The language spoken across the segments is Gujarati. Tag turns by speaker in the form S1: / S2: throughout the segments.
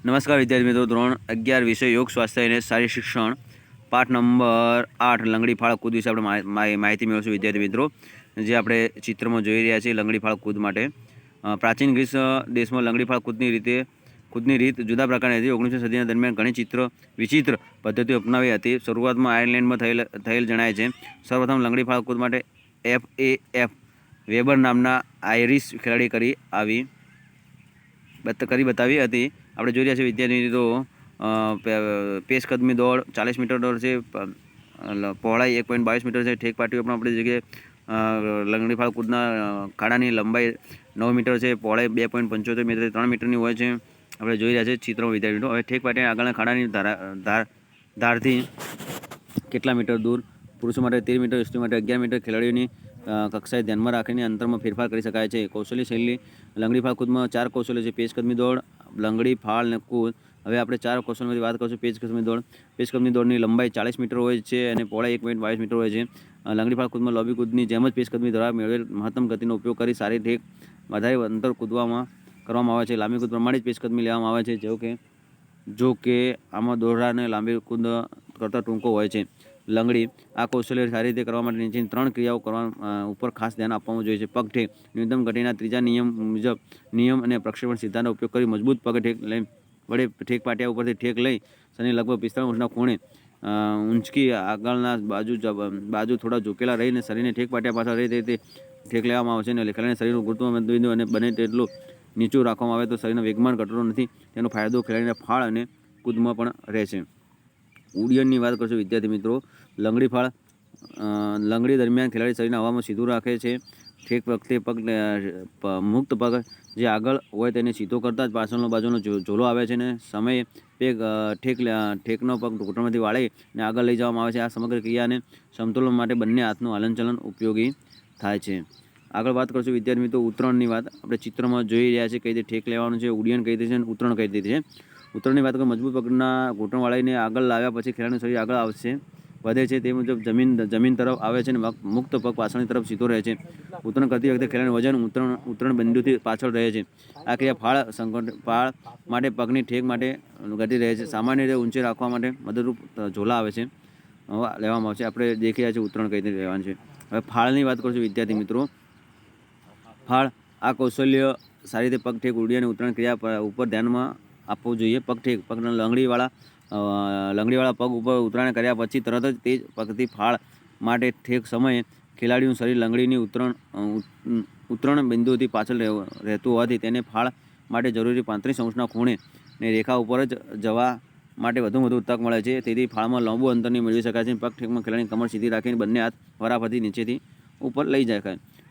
S1: નમસ્કાર વિદ્યાર્થી મિત્રો, ધોરણ અગિયાર વિષય યોગ, સ્વાસ્થ્ય અને શારીરિક શિક્ષણ, પાઠ નંબર આઠ, લંગડી, ફાળ, કૂદ વિશે આપણે માહિતી મેળવશું વિદ્યાર્થી મિત્રો, જે આપણે ચિત્રમાં જોઈ રહ્યા છીએ, લંગડી, ફાળ, કૂદ માટે. પ્રાચીન ગ્રીસ દેશમાં લંગડી, ફાળ, કૂદની રીતે, કૂદની રીત જુદા પ્રકારની હતી. ઓગણીસમી સદીના દરમિયાન ઘણી ચિત્ર, વિચિત્ર પદ્ધતિઓ અપનાવી હતી. શરૂઆતમાં આયર્લેન્ડમાં થયેલ થયેલ જણાય છે. સર્વપ્રથમ લંગડી, ફાળ, કૂદ માટે એફ એ એફ વેબર નામના આયરિશ ખેલાડી કરી આવી. કરી બતાવી હતી. આપણે જોઈ રહ્યા છીએ વિદ્યાર્થી મિત્રો અ, પેશ કદમી દોડ ચાલીસ મીટર દોડ છે પહોળાઈ એક પોઈન્ટ બાવીસ મીટર છે ઠેક પાટીઓ પણ આપણી જગ્યાએ લંગડી ફાળ કૂદના ખાડાની લંબાઈ નવ મીટર છે પહોળાઈ બે પોઈન્ટ પંચોતેર મીટર ત્રણ મીટરની હોય છે. આપણે જોઈ રહ્યા છીએ ચિત્રો વિદ્યાર્થી હવે ઠેક પાટી આગળના ખાડાની ધારા ધાર ધારથી કેટલા મીટર દૂર? પુરુષો માટે તેર મીટર સ્ત્રી માટે અગિયાર મીટર ખેલાડીઓની કક્ષાએ ધ્યાનમાં રાખીને અંતરમાં ફેરફાર કરી શકાય છે. કૌશલ્ય શૈલી, લંગડી ફાળ કૂદમાં ચાર કૌશલ્ય છે. પેચકદમી દોડ, લંગડી ફાળ અને કૂદ. હવે આપણે ચાર કૌશલ્યમાંથી વાત કરીશું પેચ કદમી દોડ. પેચકદમી દોડની લંબાઈ ચાલીસ મીટર હોય છે અને પહોળાઈ એક પોઈન્ટ બાવીસ મીટર હોય છે. લંગડી ફાળ કૂદમાં લોબી કૂદની જેમ જ પેચકદમી દ્વારા મેળવેલ મહત્તમ ગતિનો ઉપયોગ કરી સારી ઠેક વધારે અંતર કૂદવામાં કરવામાં આવે છે. લાંબી કૂદ પ્રમાણે જ પેચકદમી લેવામાં આવે છે. જેવું કે, જો કે, આમાં દોરડાને લાંબી કૂદ કરતાં ટૂંકો હોય છે. લંગડી. આ કૌશલ્ય સારી રીતે કરવા માટે નીચેની ત્રણ ક્રિયાઓ કરવા ઉપર ખાસ ધ્યાન આપવામાં જોઈએ છે. પગઠેક ન્યૂનતમ ઘટીના ત્રીજા નિયમ મુજબ નિયમ અને પ્રક્ષેપણ સિદ્ધાંતનો ઉપયોગ કરી મજબૂત પગ ઠેક લઈ, વડે ઠેક પાટિયા ઉપરથી ઠેક લઈ શનિ લગભગ પિસ્તાળીસ વર્ષના ખૂણે ઊંચકી આગળના બાજુ બાજુ થોડા ઝૂકેલા રહીને શરીરને ઠેક પાટિયા પાછળ રહી તે ઠેક લેવામાં આવે છે અને ખેલાડીને શરીરનું ગુરુત્વ બિંદુ અને બને તેટલું નીચું રાખવામાં આવે તો શરીરનો વેગમાન ઘટતો નથી. તેનો ફાયદો ખેલાડીને ફાળ અને કૂદમાં પણ રહે છે. ઉડ્ડયનની વાત કરશું, વિદ્યાર્થી મિત્રો, લંગડી ફાળ લંગડી દરમિયાન ખેલાડી શરીરને હવામાં સીધું રાખે છે. ઠેક વખતે પગ મુક્ત પગ જે આગળ હોય તેને સીધો કરતાં જ પાછળનો બાજુનો ઝોલો આવે છે ને સમયે પેગ ઠેક ઠેકનો પગ ઘૂંટણમાંથી વાળી અને આગળ લઈ જવામાં આવે છે. આ સમગ્ર ક્રિયાને સંતુલન માટે બંને હાથનું હલનચલન ઉપયોગી થાય છે. આગળ વાત કરશું વિદ્યાર્થી મિત્રો ઉત્તરાયણની વાત. આપણે ચિત્રમાં જોઈ રહ્યા છીએ કઈ રીતે ઠેક લેવાનું છે, ઉડ્ડયન કઈ રીતે છે અને ઉત્તરાયણ કઈ રીતે છે. ઉત્તરાયણની વાત કરીએ મજબૂત પગના ઘૂંટણ વાળીને આગળ લાવ્યા પછી ખેલાડીનું શરીર આગળ આવશે. વધે છે તે મુજબ જમીન જમીન તરફ આવે છે અને મુક્ત પગ પાછળની તરફ સીધો રહે છે. ઉત્તરણ કરતી વખતે ખેલાડીનું વજન ઉત્તરણ ઉત્તરણ બિંદુથી પાછળ રહે છે. આ ક્રિયા ફાળ સંકટ ફાળ માટે, પગની ઠેક માટે ગતિ રહે છે. સામાન્ય રીતે ઊંચે રાખવા માટે મદદરૂપ ઝોલા આવે છે. લેવામાં આવશે. આપણે દેખી રહ્યા છીએ ઉત્તરણ કઈ રીતે લેવાનું છે. હવે ફાળની વાત કરું છું વિદ્યાર્થી મિત્રો. ફાળ આ કૌશલ્ય સારી રીતે પગ ઠેક ઉડી અને ઉત્તરણ ક્રિયા પર- ઉપર ધ્યાનમાં આપવું જોઈએ. પગ ઠેક પગના લંગડીવાળા લંગડીવાળા પગ ઉપર ઉત્તરાયણ કર્યા પછી તરત જ તે પગથી ફાળ માટે ઠેક સમયે ખેલાડીનું શરીર લંગડીની ઉતરણ ઉતરણ બિંદુથી પાછળ રહેતું હોવાથી તેને ફાળ માટે જરૂરી પાંત્રીસ અંશના ખૂણે ને રેખા ઉપર જ જવા માટે વધુ વધુ તક મળે છે. તેથી ફાળમાં લાંબુ અંતરની મેળવી શકાય છે. પગ ઠેકમાં ખેલાડીની કમર સીધી રાખીને બંને હાથ વરાફરથી નીચેથી ઉપર લઈ જાય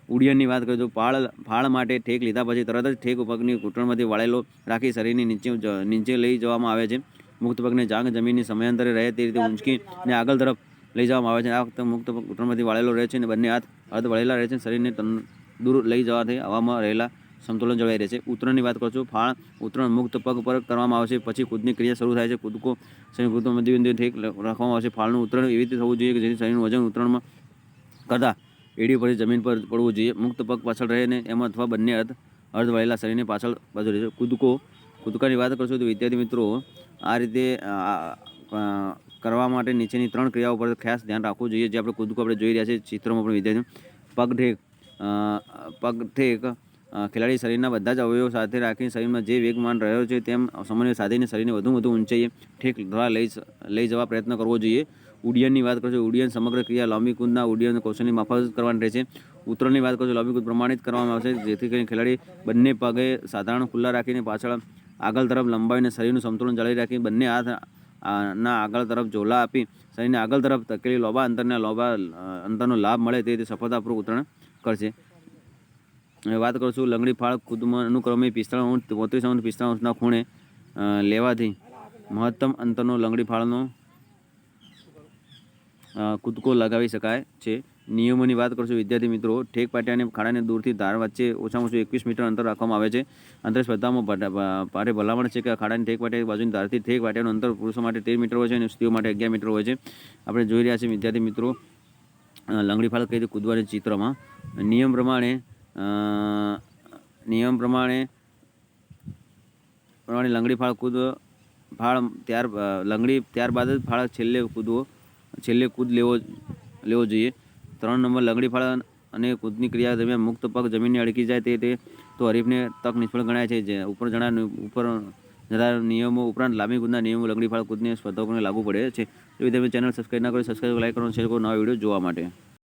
S1: શકાય ઉડ્ડયનની વાત કરીએ તો ફાળ ફાળ માટે ઠેક લીધા પછી તરત જ ઠેક પગની ઘૂંટણમાંથી વાળેલો રાખી શરીરની નીચે નીચે લઈ જવામાં આવે છે. મુક્ત પગને જાંગ જમીનની સમયાંતરે રહે તે રીતે ઊંચકી અને આગળ તરફ લઈ જવામાં આવે છે. આ વખતે મુક્ત પગ ઘૂંટણમાંથી વાળેલો રહે છે અને બંને હાથ હાથ વળેલા રહે છે. શરીરને તન- દૂર લઈ જવાથી હવામાં રહેલા સંતુલન જળવાઈ રહે છે. ઉત્તરાયણની વાત કરું છું, ફાળ ઉત્તરણ મુક્ત પગ પર કરવામાં આવશે પછી કૂદની ક્રિયા શરૂ થાય છે. કૂદકો શરીર કૂદમાં મધ્યબિંદુ ઠેક રાખવામાં આવશે ફાળનું ઉત્તરણ એવી રીતે થવું જોઈએ કે જેથી શરીરનું વજન ઉત્તરણમાં કરતાં એડી પર જમીન પર પડવું જોઈએ. મુક્ત પગ પાછળ રહે ને એમાં અથવા બંને અર્ધ અર્ધ વળેલા શરીરને પાછળ બાજુ રહે કૂદકો, કૂદકાની વાત કરશો તો વિદ્યાર્થી મિત્રો, આ રીતે કરવા માટે નીચેની ત્રણ ક્રિયાઓ પર ખાસ ધ્યાન રાખવું જોઈએ. જે આપણે કૂદકો આપણે જોઈ રહ્યા છીએ ચિત્રોમાં પણ વિદ્યાર્થી પગ ઠેક પગ ઠેક ખેલાડી શરીરના બધા જ અવયવો સાથે રાખીને શરીરમાં જે વેગમાન રહ્યો છે તેમ સમન્વય સાધીને શરીરને વધુ વધુ ઊંચાઈએ ઠેક દ્વારા લઈ લઈ જવા પ્રયત્ન કરવો જોઈએ. ઉડ્ડયનની વાત કરશો ઉડ્ડયન સમગ્ર ક્રિયા લાંબી કૂદના ઉડ્ડયન કૌશલની માફક કરવાની રહેશે. ઉત્તરની વાત કરશો લાંબી કૂદ પ્રમાણિત કરવામાં આવશે, જેથી કરીને ખેલાડી બંને પગે સાધારણ ખુલ્લા રાખીને પાછળ આગળ તરફ લંબાવીને શરીરનું સંતુલન જાળવી રાખી બંને હાથ ના આગળ તરફ ઝોલા આપી શરીરને આગળ તરફ ધકેલી લોબા અંતરના લોબા અંતરનો લાભ મળે તે રીતે સફળતાપૂર્વક ઉતરણ કરશે. વાત કરશું લંગડી ફાળ કૂદમાં અનુક્રમે પિસ્તાળીસ અંશ પોત્રીસ અંશ, પિસ્તાળીસ અંશના ખૂણે લેવાથી મહત્તમ અંતરનો લંગડી ફાળનો કૂદકો લગાવી શકાય છે. નિયમોની વાત કરશું વિદ્યાર્થી મિત્રો, ઠેક પાટિયા અને ખાડાને દૂરથી ધાર વચ્ચે ઓછામાં ઓછું એકવીસ મીટર અંતર રાખવામાં આવે છે. અંતર સ્પર્ધામાં ભારે ભલામણ છે કે ખાડાની ઠેક પાટિયા બાજુની ધારથી ઠેક પાટિયાનું અંતર પુરુષો માટે તેર મીટર હોય છે અને સ્ત્રીઓ માટે અગિયાર મીટર હોય છે. આપણે જોઈ રહ્યા છીએ, વિદ્યાર્થી મિત્રો લંગડી ફાળ કઈ રીતે કૂદવાની ચિત્રમાં. નિયમ પ્રમાણે નિયમ પ્રમાણે પ્રમાણે લંગડી ફાળ કૂદ, ફાળ ત્યાર લંગડી ત્યારબાદ જ ફાળ છેલ્લે કૂદવો. છેલ્લે કૂદ લેવો લેવો જોઈએ. ત્રણ નંબર લંગડી ફાળ અને કૂદની ક્રિયા દરમિયાન મુક્ત પગ જમીનને અડકી જાય તે તે તો હરીફને તક નિષ્ફળ ગણાય છે. જે ઉપર જણા ઉપર જણાવ્યા નિયમો ઉપરાંત લાંબી કૂદના નિયમો લંગડી ફાળ કૂદને સ્પર્ધકોને લાગુ પડે છે. એવી તમે ચેનલ સબસ્ક્રાઈબ ના કરો સબસ્ક્રાઈબ લાઈક કરો શેર કરો નવા વીડિયો જોવા માટે.